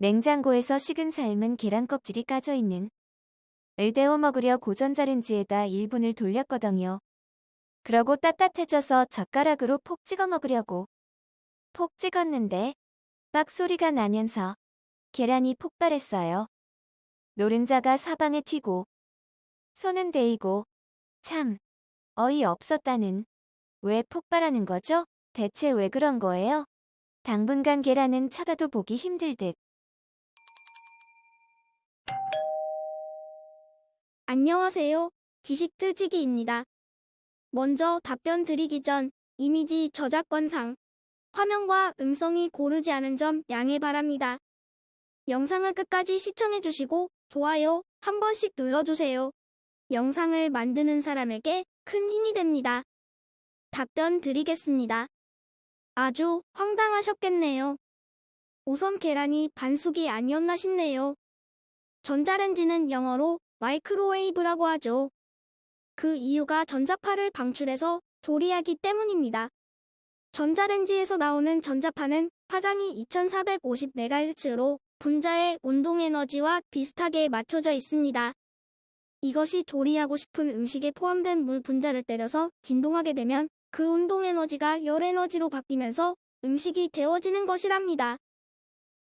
냉장고에서 식은 삶은 계란 껍질이 까져 있는 을 데워 먹으려 고전자렌지에다 1분을 돌렸거든요. 그러고 따뜻해져서 젓가락으로 폭 찍어 먹으려고 폭 찍었는데 빡 소리가 나면서 계란이 폭발했어요. 노른자가 사방에 튀고 손은 데이고 참 어이 없었다는 왜 폭발하는 거죠? 대체 왜 그런 거예요? 당분간 계란은 쳐다도 보기 힘들 듯. 안녕하세요. 지식틀지기입니다. 먼저 답변 드리기 전 이미지 저작권상 화면과 음성이 고르지 않은 점 양해 바랍니다. 영상을 끝까지 시청해주시고 좋아요 한 번씩 눌러주세요. 영상을 만드는 사람에게 큰 힘이 됩니다. 답변 드리겠습니다. 아주 황당하셨겠네요. 우선 계란이 반숙이 아니었나 싶네요. 전자레인지는 영어로 마이크로웨이브라고 하죠. 그 이유가 전자파를 방출해서 조리하기 때문입니다. 전자레인지에서 나오는 전자파는 파장이 2450MHz로 분자의 운동에너지와 비슷하게 맞춰져 있습니다. 이것이 조리하고 싶은 음식에 포함된 물 분자를 때려서 진동하게 되면 그 운동에너지가 열에너지로 바뀌면서 음식이 데워지는 것이랍니다.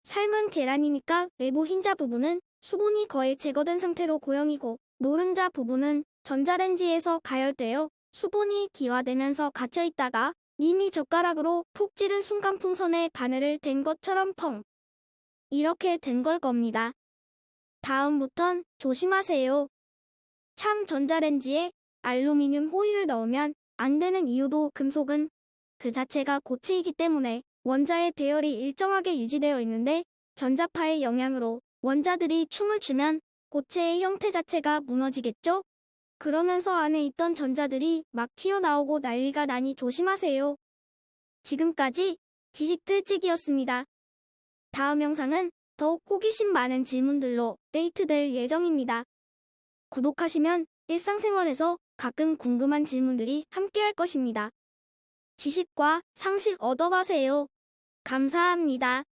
삶은 계란이니까 외부 흰자 부분은 수분이 거의 제거된 상태로 고형이고 노른자 부분은 전자레인지에서 가열되어 수분이 기화되면서 갇혀 있다가 이미 젓가락으로 푹 찌른 순간 풍선에 바늘을 댄 것처럼 펑. 이렇게 된 걸 겁니다. 다음부턴 조심하세요. 참 전자레인지에 알루미늄 호일을 넣으면 안 되는 이유도 금속은 그 자체가 고체이기 때문에 원자의 배열이 일정하게 유지되어 있는데 전자파의 영향으로 원자들이 춤을 추면 고체의 형태 자체가 무너지겠죠? 그러면서 안에 있던 전자들이 막 튀어나오고 난리가 나니 조심하세요. 지금까지 지식틀찍이었습니다. 다음 영상은 더욱 호기심 많은 질문들로 데이트될 예정입니다. 구독하시면 일상생활에서 가끔 궁금한 질문들이 함께할 것입니다. 지식과 상식 얻어가세요. 감사합니다.